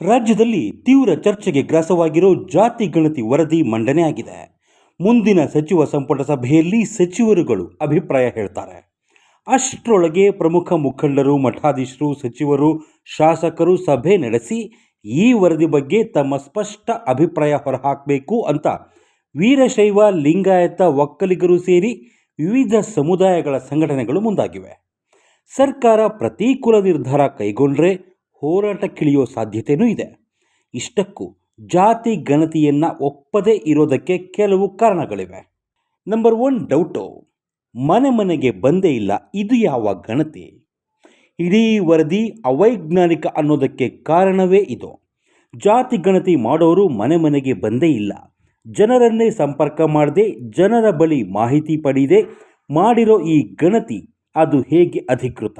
ರಾಜ್ಯದಲ್ಲಿ ತೀವ್ರ ಚರ್ಚೆಗೆ ಗ್ರಾಸವಾಗಿರೋ ಜಾತಿ ಗಣತಿ ವರದಿ ಮಂಡನೆ ಆಗಿದೆ. ಮುಂದಿನ ಸಚಿವ ಸಂಪುಟ ಸಭೆಯಲ್ಲಿ ಸಚಿವರುಗಳು ಅಭಿಪ್ರಾಯ ಹೇಳ್ತಾರೆ. ಅಷ್ಟರೊಳಗೆ ಪ್ರಮುಖ ಮುಖಂಡರು, ಮಠಾಧೀಶರು, ಸಚಿವರು, ಶಾಸಕರು ಸಭೆ ನಡೆಸಿ ಈ ವರದಿ ಬಗ್ಗೆ ತಮ್ಮ ಸ್ಪಷ್ಟ ಅಭಿಪ್ರಾಯ ಹೊರಹಾಕಬೇಕು ಅಂತ ವೀರಶೈವ ಲಿಂಗಾಯತ ಒಕ್ಕಲಿಗರು ಸೇರಿ ವಿವಿಧ ಸಮುದಾಯಗಳ ಸಂಘಟನೆಗಳು ಮುಂದಾಗಿವೆ. ಸರ್ಕಾರ ಪ್ರತಿಕೂಲ ನಿರ್ಧಾರ ಕೈಗೊಂಡ್ರೆ ಹೋರಾಟಕ್ಕಿಳಿಯೋ ಸಾಧ್ಯತೆಯೂ ಇದೆ. ಇಷ್ಟಕ್ಕೂ ಜಾತಿ ಗಣತಿಯನ್ನು ಒಪ್ಪದೇ ಇರೋದಕ್ಕೆ ಕೆಲವು ಕಾರಣಗಳಿವೆ. ನಂಬರ್ ಒನ್ ಡೌಟು ಮನೆ ಮನೆಗೆ ಬಂದೇ ಇಲ್ಲ, ಇದು ಯಾವ ಗಣತಿ? ಇಡೀ ವರದಿ ಅವೈಜ್ಞಾನಿಕ ಅನ್ನೋದಕ್ಕೆ ಕಾರಣವೇ ಇದು. ಜಾತಿ ಗಣತಿ ಮಾಡೋರು ಮನೆ ಮನೆಗೆ ಬಂದೇ ಇಲ್ಲ. ಜನರನ್ನೇ ಸಂಪರ್ಕ ಮಾಡದೆ, ಜನರ ಬಳಿ ಮಾಹಿತಿ ಪಡೆಯದೆ ಮಾಡಿರೋ ಈ ಗಣತಿ, ಅದು ಹೇಗೆ ಅಧಿಕೃತ?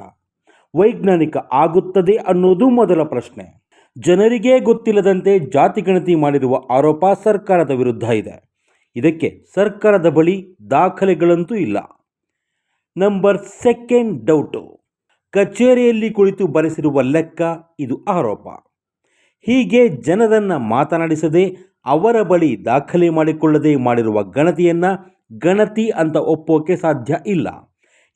ವೈಜ್ಞಾನಿಕ ಆಗುತ್ತದೆ ಅನ್ನೋದು ಮೊದಲ ಪ್ರಶ್ನೆ. ಜನರಿಗೆ ಗೊತ್ತಿಲ್ಲದಂತೆ ಜಾತಿ ಗಣತಿ ಮಾಡಿರುವ ಆರೋಪ ಸರ್ಕಾರದ ವಿರುದ್ಧ ಇದೆ. ಇದಕ್ಕೆ ಸರ್ಕಾರದ ಬಳಿ ದಾಖಲೆಗಳಂತೂ ಇಲ್ಲ. Number second doubt. ಕಚೇರಿಯಲ್ಲಿ ಕುಳಿತು ಬರೆಸಿರುವ ಲೆಕ್ಕ ಇದು ಆರೋಪ. ಹೀಗೆ ಜನರನ್ನು ಮಾತನಾಡಿಸದೆ ಅವರ ಬಳಿ ದಾಖಲೆ ಮಾಡಿಕೊಳ್ಳದೆ ಮಾಡಿರುವ ಗಣತಿಯನ್ನು ಗಣತಿ ಅಂತ ಒಪ್ಪೋಕೆ ಸಾಧ್ಯ ಇಲ್ಲ.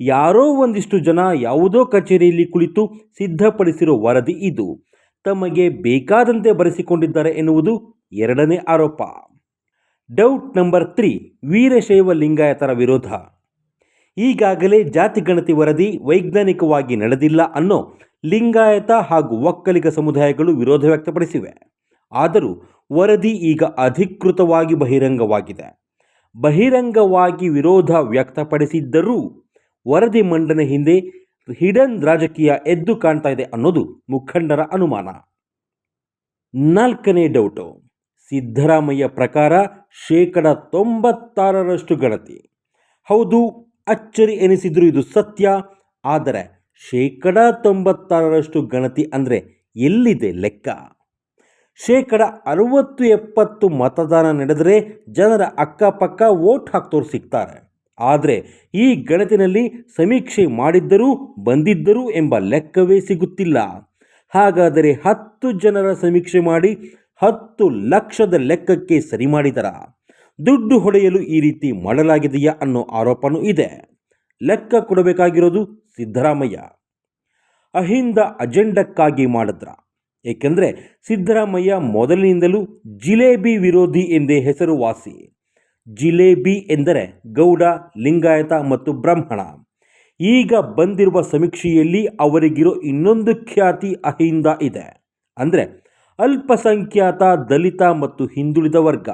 ಯಾರೋ ಒಂದಿಷ್ಟು ಜನ ಯಾವುದೋ ಕಚೇರಿಯಲ್ಲಿ ಕುಳಿತು ಸಿದ್ಧಪಡಿಸಿರುವ ವರದಿ ಇದು. ತಮಗೆ ಬೇಕಾದಂತೆ ಬರೆಸಿಕೊಂಡಿದ್ದಾರೆ ಎನ್ನುವುದು ಎರಡನೇ ಆರೋಪ. ಡೌಟ್ ನಂಬರ್ ತ್ರೀ, ವೀರಶೈವ ಲಿಂಗಾಯತರ ವಿರೋಧ. ಈಗಾಗಲೇ ಜಾತಿ ಗಣತಿ ವರದಿ ವೈಜ್ಞಾನಿಕವಾಗಿ ನಡೆದಿಲ್ಲ ಅನ್ನೋ ಲಿಂಗಾಯತ ಹಾಗೂ ಒಕ್ಕಲಿಗ ಸಮುದಾಯಗಳು ವಿರೋಧ ವ್ಯಕ್ತಪಡಿಸಿವೆ. ಆದರೂ ವರದಿ ಈಗ ಅಧಿಕೃತವಾಗಿ ಬಹಿರಂಗವಾಗಿದೆ. ಬಹಿರಂಗವಾಗಿ ವಿರೋಧ ವ್ಯಕ್ತಪಡಿಸಿದ್ದರೂ ವರದಿ ಮಂಡನೆ ಹಿಂದೆ ಹಿಡನ್ ರಾಜಕೀಯ ಎದ್ದು ಕಾಣ್ತಾ ಇದೆ ಅನ್ನೋದು ಮುಖಂಡರ ಅನುಮಾನ. ನಾಲ್ಕನೇ ಡೌಟು, ಸಿದ್ದರಾಮಯ್ಯ ಪ್ರಕಾರ ಶೇಕಡ ತೊಂಬತ್ತಾರರಷ್ಟು ಗಣತಿ ಹೌದು, ಅಚ್ಚರಿ ಎನಿಸಿದ್ರು ಇದು ಸತ್ಯ, ಆದರೆ ಶೇಕಡ ತೊಂಬತ್ತಾರರಷ್ಟು ಗಣತಿ ಅಂದರೆ ಎಲ್ಲಿದೆ ಲೆಕ್ಕ? ಶೇಕಡ ಅರುವತ್ತು ಎಪ್ಪತ್ತು ಮತದಾನ ನಡೆದರೆ ಜನರ ಅಕ್ಕಪಕ್ಕ ವೋಟ್ ಹಾಕ್ತೋರು ಸಿಗ್ತಾರೆ. ಆದರೆ ಈ ಗಣತಿನಲ್ಲಿ ಸಮೀಕ್ಷೆ ಮಾಡಿದ್ದರೂ ಬಂದಿದ್ದರೂ ಎಂಬ ಲೆಕ್ಕವೇ ಸಿಗುತ್ತಿಲ್ಲ. ಹಾಗಾದರೆ ಹತ್ತು ಜನರ ಸಮೀಕ್ಷೆ ಮಾಡಿ ಹತ್ತು ಲಕ್ಷದ ಲೆಕ್ಕಕ್ಕೆ ಸರಿ ಮಾಡಿದರ? ದುಡ್ಡು ಹೊಡೆಯಲು ಈ ರೀತಿ ಮಾಡಲಾಗಿದೆಯಾ ಅನ್ನೋ ಆರೋಪನೂ ಇದೆ. ಲೆಕ್ಕ ಕೊಡಬೇಕಾಗಿರೋದು ಸಿದ್ದರಾಮಯ್ಯ. ಅಹಿಂದ ಅಜೆಂಡಕ್ಕಾಗಿ ಮಾಡಿದ್ರ. ಏಕೆಂದರೆ ಸಿದ್ದರಾಮಯ್ಯ ಮೊದಲಿನಿಂದಲೂ ಜಿಲೇಬಿ ವಿರೋಧಿ ಎಂದೇ ಹೆಸರುವಾಸಿ. ಜಿಲೇಬಿ ಎಂದರೆ ಗೌಡ, ಲಿಂಗಾಯತ ಮತ್ತು ಬ್ರಾಹ್ಮಣ. ಈಗ ಬಂದಿರುವ ಸಮೀಕ್ಷೆಯಲ್ಲಿ ಅವರಿಗಿರೋ ಇನ್ನೊಂದು ಖ್ಯಾತಿ ಅಹಿಂದ ಇದೆ. ಅಂದರೆ ಅಲ್ಪಸಂಖ್ಯಾತ, ದಲಿತ ಮತ್ತು ಹಿಂದುಳಿದ ವರ್ಗ.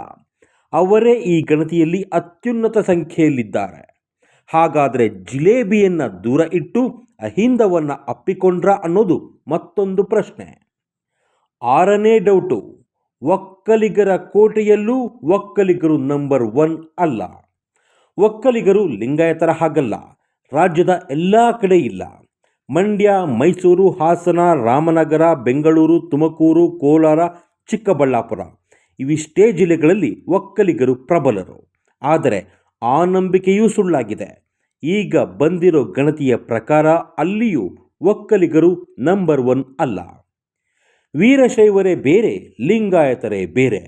ಅವರೇ ಈ ಗಣತಿಯಲ್ಲಿ ಅತ್ಯುನ್ನತ ಸಂಖ್ಯೆಯಲ್ಲಿದ್ದಾರೆ. ಹಾಗಾದರೆ ಜಿಲೇಬಿಯನ್ನು ದೂರ ಇಟ್ಟು ಅಹಿಂದವನ್ನು ಅಪ್ಪಿಕೊಂಡ್ರ ಅನ್ನೋದು ಮತ್ತೊಂದು ಪ್ರಶ್ನೆ. ಆರನೇ ಡೌಟು. ಒಕ್ಕಲಿಗರ ಕೋಟೆಯಲ್ಲೂ ಒಕ್ಕಲಿಗರು ನಂಬರ್ ಒನ್ ಅಲ್ಲ. ಒಕ್ಕಲಿಗರು ಲಿಂಗಾಯತರ ಹಾಗಲ್ಲ. ರಾಜ್ಯದ ಎಲ್ಲ ಕಡೆ ಇಲ್ಲ. ಮಂಡ್ಯ, ಮೈಸೂರು, ಹಾಸನ, ರಾಮನಗರ, ಬೆಂಗಳೂರು, ತುಮಕೂರು, ಕೋಲಾರ, ಚಿಕ್ಕಬಳ್ಳಾಪುರ ಇವಿಷ್ಟೇ ಜಿಲ್ಲೆಗಳಲ್ಲಿ ಒಕ್ಕಲಿಗರು ಪ್ರಬಲರು. ಆದರೆ ಆ ನಂಬಿಕೆಯೂ ಸುಳ್ಳಾಗಿದೆ. ಈಗ ಬಂದಿರೋ ಗಣತಿಯ ಪ್ರಕಾರ ಅಲ್ಲಿಯೂ ಒಕ್ಕಲಿಗರು ನಂಬರ್ ಒನ್ ಅಲ್ಲ. ವೀರಶೈವರೇ ಬೇರೆ, ಲಿಂಗಾಯತರೇ ಬೇರೆ.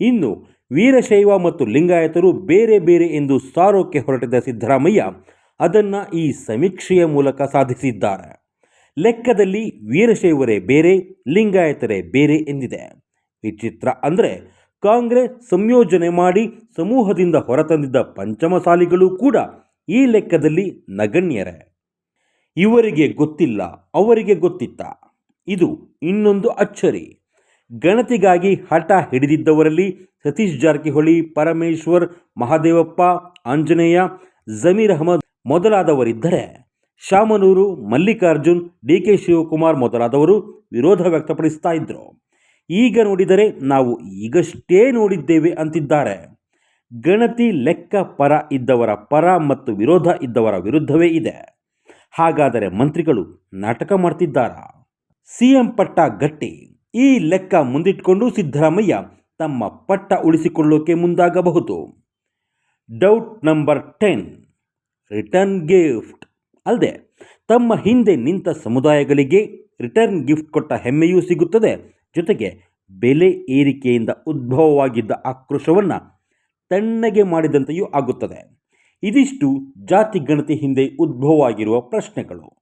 ಇನ್ನು ವೀರಶೈವ ಮತ್ತು ಲಿಂಗಾಯತರು ಬೇರೆ ಬೇರೆ ಎಂದು ಸಾರೋಕ್ಕೆ ಹೊರಟಿದ್ದ ಸಿದ್ದರಾಮಯ್ಯ ಅದನ್ನು ಈ ಸಮೀಕ್ಷೆಯ ಮೂಲಕ ಸಾಧಿಸಿದ್ದಾರೆ. ಲೆಕ್ಕದಲ್ಲಿ ವೀರಶೈವರೇ ಬೇರೆ, ಲಿಂಗಾಯತರೇ ಬೇರೆ ಎಂದಿದೆ. ವಿಚಿತ್ರ ಅಂದರೆ ಕಾಂಗ್ರೆಸ್ ಸಂಯೋಜನೆ ಮಾಡಿ ಸಮೂಹದಿಂದ ಹೊರತಂದಿದ್ದ ಪಂಚಮಸಾಲಿಗಳು ಕೂಡ ಈ ಲೆಕ್ಕದಲ್ಲಿ ನಗಣ್ಯರೇ. ಇವರಿಗೆ ಗೊತ್ತಿಲ್ಲ, ಅವರಿಗೆ ಗೊತ್ತಿತ್ತ. ಇದು ಇನ್ನೊಂದು ಅಚ್ಚರಿ. ಗಣತಿಗಾಗಿ ಹಠ ಹಿಡಿದಿದ್ದವರಲ್ಲಿ ಸತೀಶ್ ಜಾರಕಿಹೊಳಿ, ಪರಮೇಶ್ವರ್, ಮಹಾದೇವಪ್ಪ, ಆಂಜನೇಯ, ಜಮೀರ್ ಅಹಮದ್ ಮೊದಲಾದವರಿದ್ದರೆ ಶಾಮನೂರು, ಮಲ್ಲಿಕಾರ್ಜುನ್, ಡಿ ಕೆ ಶಿವಕುಮಾರ್ ಮೊದಲಾದವರು ವಿರೋಧ ವ್ಯಕ್ತಪಡಿಸ್ತಾ ಇದ್ರು. ಈಗ ನೋಡಿದರೆ ನಾವು ಈಗಷ್ಟೇ ನೋಡಿದ್ದೇವೆ ಅಂತಿದ್ದಾರೆ. ಗಣತಿ ಲೆಕ್ಕ ಪರ ಇದ್ದವರ ಪರ ಮತ್ತು ವಿರೋಧ ಇದ್ದವರ ವಿರುದ್ಧವೇ ಇದೆ. ಹಾಗಾದರೆ ಮಂತ್ರಿಗಳು ನಾಟಕ ಮಾಡ್ತಿದ್ದಾರಾ? ಸಿಎಂ ಪಟ್ಟ ಗಟ್ಟಿ. ಈ ಲೆಕ್ಕ ಮುಂದಿಟ್ಕೊಂಡು ಸಿದ್ದರಾಮಯ್ಯ ತಮ್ಮ ಪಟ್ಟ ಉಳಿಸಿಕೊಳ್ಳೋಕೆ ಮುಂದಾಗಬಹುದು. Doubt number ten, return gift. ಅಲ್ಲದೆ ತಮ್ಮ ಹಿಂದೆ ನಿಂತ ಸಮುದಾಯಗಳಿಗೆ ರಿಟರ್ನ್ ಗಿಫ್ಟ್ ಕೊಟ್ಟ ಹೆಮ್ಮೆಯೂ ಸಿಗುತ್ತದೆ. ಜೊತೆಗೆ ಬೆಲೆ ಏರಿಕೆಯಿಂದ ಉದ್ಭವವಾಗಿದ್ದ ಆಕ್ರೋಶವನ್ನು ತಣ್ಣಗೆ ಮಾಡಿದಂತೆಯೂ ಆಗುತ್ತದೆ. ಇದಿಷ್ಟು ಜಾತಿ ಗಣತಿ ಹಿಂದೆ ಉದ್ಭವವಾಗಿರುವ ಪ್ರಶ್ನೆಗಳು.